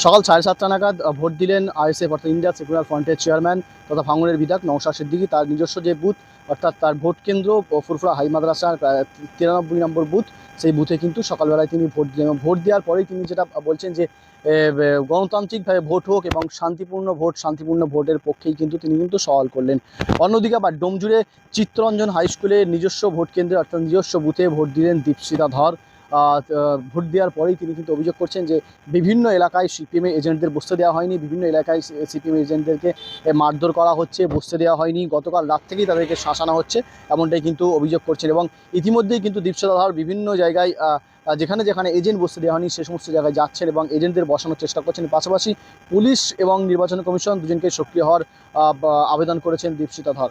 সকাল সাড়ে সাতটা নাগাদ ভোট দিলেন আইএসএফ, অর্থাৎ ইন্ডিয়া সেকুলার ফ্রন্টের চেয়ারম্যান তথা ভাঙনের বিধায়ক নওশাদ সিদ্দিকী। তার নিজস্ব যে বুথ, অর্থাৎ তার ভোট কেন্দ্র ফুরফুরা হাই মাদ্রাসার তিরানব্বই নম্বর বুথ, সেই বুথে কিন্তু সকালবেলায় তিনি ভোট দিলেন ভোট দেওয়ার পরেই তিনি যেটা বলছেন যে গণতান্ত্রিকভাবে ভোট হোক এবং শান্তিপূর্ণ ভোট, শান্তিপূর্ণ ভোটের পক্ষেই কিন্তু তিনি কিন্তু সওয়াল করলেন। অন্যদিকে আবার ডোমজুড়ে চিত্তরঞ্জন হাই স্কুলের নিজস্ব ভোট কেন্দ্রে, অর্থাৎ নিজস্ব বুথে ভোট দিলেন দীপশিতা ধর। ভোট দেওয়ার পরেই তিনি কিন্তু অভিযোগ করছেন যে বিভিন্ন এলাকায় সিপিএম এজেন্টদের বসতে দেওয়া হয়নি, বিভিন্ন এলাকায় সিপিএম এজেন্টদেরকে মারধর করা হচ্ছে, বসতে দেওয়া হয়নি। গতকাল রাত থেকেই তাদেরকে শাসানো হচ্ছে, এমনটাই কিন্তু অভিযোগ করছেন এবং ইতিমধ্যেই কিন্তু ধর বিভিন্ন জায়গায় যেখানে যেখানে এজেন্ট বসতে দেওয়া হয়নি, সে সমস্ত জায়গায় যাচ্ছেন এবং এজেন্টদের বসানোর চেষ্টা করছেন। পাশাপাশি পুলিশ এবং নির্বাচন কমিশন দুজনকে সক্রিয় হওয়ার আবেদন করেছেন দীপশিতা ধর।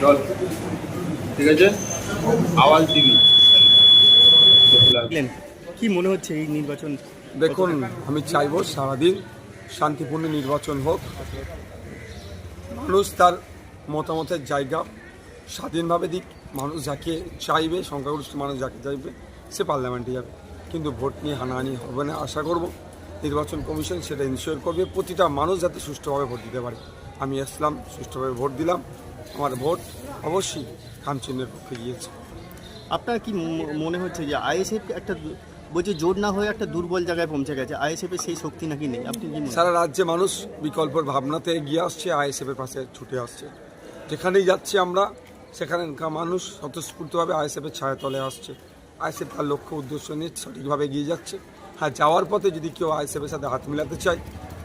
চল। ঠিক আছে? আওয়াজ দিবি কি মনে হচ্ছে এই নির্বাচন দেখুন আমি চাইব সারাদিন শান্তিপূর্ণ নির্বাচন হোক। মানুষ তার মতামতের জায়গা স্বাধীনভাবে দিক মানুষ যাকে চাইবে সংখ্যাগরিষ্ঠ মানুষ যাকে চাইবে সে পার্লামেন্টে যাবে। কিন্তু ভোট নিয়ে হানাহানি হবে না আশা করব। নির্বাচন কমিশন সেটা ইনশিওর করবে প্রতিটা মানুষ যাতে সুষ্ঠুভাবে ভোট দিতে পারে। আমি আসলাম সুষ্ঠুভাবে ভোট দিলাম আমার ভোট অবশ্যই খামচিহ্নের পক্ষে গিয়েছে। আপনার কি মনে হচ্ছে যে আইএসএফ একটা বলছে জোর না হয়ে একটা দুর্বল জায়গায় পৌঁছে গেছে আইএসএফের সেই শক্তি নাকি নেই? আপনি কি সারা রাজ্যে মানুষ বিকল্পের ভাবনাতে এগিয়ে আসছে আইএসএফের পাশে ছুটে আসছে। যেখানেই যাচ্ছি আমরা সেখানকার মানুষ স্বতঃস্ফূর্তভাবে আইএসএফের ছায়াতলে আসছে। আইএসএফ তার লক্ষ্য উদ্দেশ্য নিয়ে সঠিকভাবে এগিয়ে যাচ্ছে। হ্যাঁ যাওয়ার পথে যদি কেউ আইএসএফের সাথে হাত মিলাতে চায়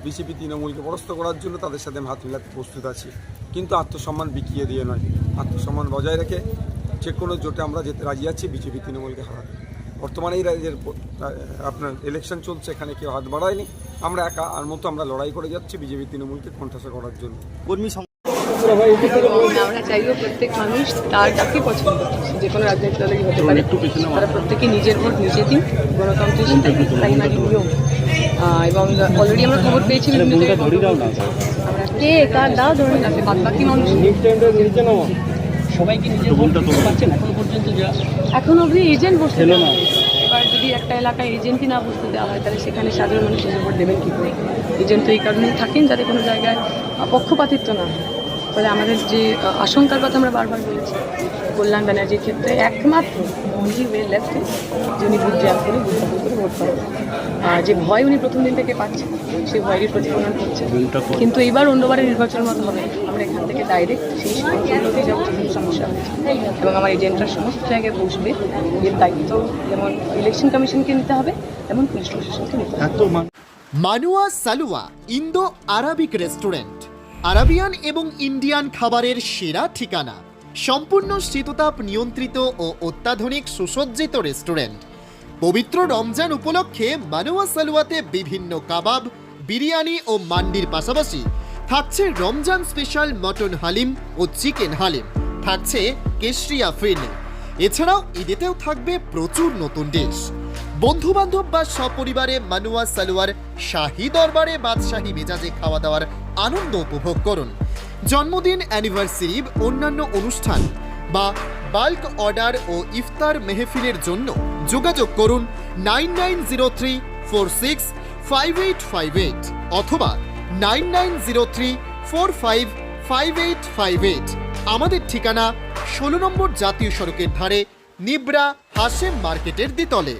বিজেপি তৃণমূলকে পরাস্ত করার জন্য তাদের সাথে হাত মিলাতে প্রস্তুত আছি। কিন্তু আত্মসম্মান বিকিয়ে দিয়ে নয়। আত্মসম্মান বজায় রেখে যে কোনো জোটে আমরা যেতে রাজি আছি, বিজেপি তৃণমূলকে হারাতে। বর্তমানে এই রাজ্যের আপনার ইলেকশন চলছে, এখানে কেউ হাত বাড়ায়নি। আমরা একা আর মতো আমরা লড়াই করে যাচ্ছি বিজেপি তৃণমূলকে কণ্ঠাসা করার জন্য। কর্মী আমরা চাইব প্রত্যেক মানুষ তার যাকে পছন্দ করছে যে কোনো রাজনৈতিক দলেরই হতে পারে। তারা প্রত্যেকে নিজের ভোট নিজে দিন। গণতন্ত্রের সেটাই প্রাইমারি নিয়ম এবং অলরেডি আমরা খবর পেয়েছি কে কার দাও ধরে যাবে বাদ বাকি মানুষ। সবাই কি নিজের ভোট দিতে পারছেন? এখনও পর্যন্ত যা এখন অবধি এজেন্ট বসতে না। এবার যদি একটা এলাকায় এজেন্টই না বসতে দেওয়া হয় তাহলে সেখানে সাধারণ মানুষ নিজের ভোট দেবেন কী করে? এজেন্ট তো এই কারণেই থাকেন যাতে কোনো জায়গায় পক্ষপাতিত্ব না হয়। ফলে আমাদের যে আশঙ্কার কথা আমরা বারবার বলেছি কল্যাণ ব্যানার্জির ক্ষেত্রে একমাত্র অনলি ওয়ে লেফট যে উনি বুথ জ্যাম করে বুথ করে ভোট করেন আর যে ভয় উনি প্রথম দিন থেকে পাচ্ছেন সেই ভয়েরই প্রতিফলন হচ্ছে কিন্তু এইবার অন্যবারের নির্বাচনের মতো হবে। না। আমরা এখান থেকে ডাইরেক্ট সেই অঞ্চলগুলোতে যাব যেখানে সমস্যা হয়েছে এবং আমার এজেন্টরা সমস্ত জায়গায় বসবে। এর দায়িত্ব যেমন ইলেকশন কমিশনকে নিতে হবে তেমন পুলিশ প্রশাসনকে নিতে হবে। মানুয়া সালুয়া ইন্দো আরাবিক রেস্টুরেন্ট আরাবিয়ান এবং ইন্ডিয়ান খাবারের সেরা ঠিকানা, সম্পূর্ণ শীততাপ নিয়ন্ত্রিত ও অত্যাধুনিক সুসজ্জিত রেস্টুরেন্ট। পবিত্র রমজান উপলক্ষে মানুয়া সালুয়াতে বিভিন্ন কাবাব, বিরিয়ানি ও মান্ডির পাশাপাশি থাকছে রমজান স্পেশাল মটন হালিম ও চিকেন হালিম, থাকছে কেশরিয়া ফিরনি এছাড়াও ঈদেতেও থাকবে প্রচুর নতুন ডিশ। বন্ধু বান্ধব বা সপরিবারে মানুয়া সালোয়ার শাহী দরবারে বাদশাহী মেজাজে খাওয়া দাওয়ার আনন্দ উপভোগ করুন। জন্মদিন অ্যানিভার্সারি অন্যান্য অনুষ্ঠান বা বাল্ক অর্ডার ও ইফতার মেহফিলের জন্য যোগাযোগ করুন nine nine zero three four six five eight five eight অথবা nine nine zero three four five five eight five eight. আমাদের ঠিকানা ষোলো নম্বর জাতীয় সড়কের ধারে নিবরা হাসেম মার্কেটের দ্বিতলে।